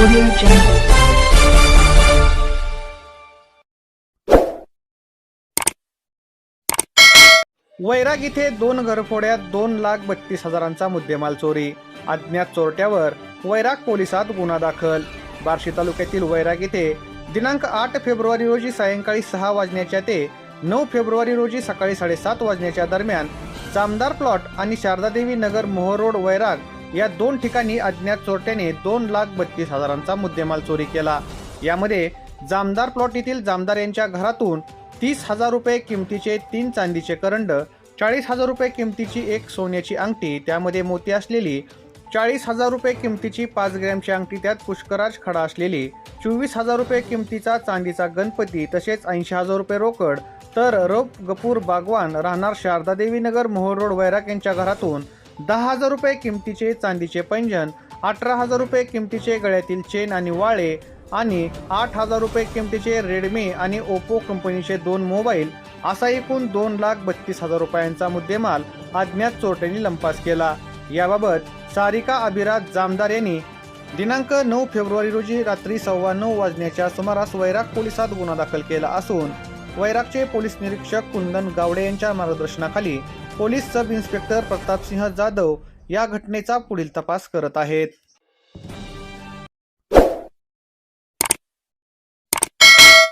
Audio Jungle. वैराग इथे दोन घरफोड्यात दोन लाख बत्तीस हजारांचा मुद्देमाल चोरी अज्ञात चोरट्यावर वैराग पोलिसात गुन्हा दाखल बार्शी तालुक्यातील वैराग इथे दिनांक आठ फेब्रुवारी रोजी सायंकाळी सहा वाजण्याच्या ते नऊ फेब्रुवारी रोजी सकाळी साडेसात वाजण्याच्या दरम्यान जामदार प्लॉट आणि शारदादेवी नगर मोहोळ रोड वैराग या दोन ठिकाणी अज्ञात चोरट्याने दोन लाख बत्तीस हजारांचा मुद्देमाल चोरी केला. यामध्ये जामदार प्लॉट येथील जामदार यांच्या घरातून तीस हजार रुपये किमतीचे तीन चांदीचे करंड चाळीस हजार रुपये किमतीची एक सोन्याची अंगठी त्यामध्ये मोती असलेली चाळीस हजार रुपये किमतीची पाच ग्रॅमची अंगठी त्यात पुष्कराज खडा असलेली चोवीस हजार रुपये किमतीचा चांदीचा गणपती तसेच ऐंशी हजार रुपये रोकड. तर रौप गपूर बागवान राहणार शारदादेवी नगर मोहोळ रोड वैराग यांच्या घरातून दहा हजार रुपये किमतीचे चांदीचे पैंजण अठरा हजार रुपये किमतीचे गळ्यातील चेन आणि वाळे आणि आठ हजार रुपये किमतीचे रेडमी आणि ओप्पो कंपनीचे दोन मोबाईल असा एकूण दोन लाख बत्तीस हजार रुपयांचा मुद्देमाल अज्ञात चोरट्यांनी लंपास केला. याबाबत सारिका अभिराज जामदार यांनी दिनांक नऊ फेब्रुवारी रोजी रात्री सव्वा नऊ वाजण्याच्या सुमारास वैराग पोलिसात गुन्हा दाखल केला असून वैरागचे पोलीस निरीक्षक कुंदन गावडे यांच्या मार्गदर्शनाखाली police sub inspector Pratapsinh Jadhav या घटनेचा पुढील तपास करत आहेत.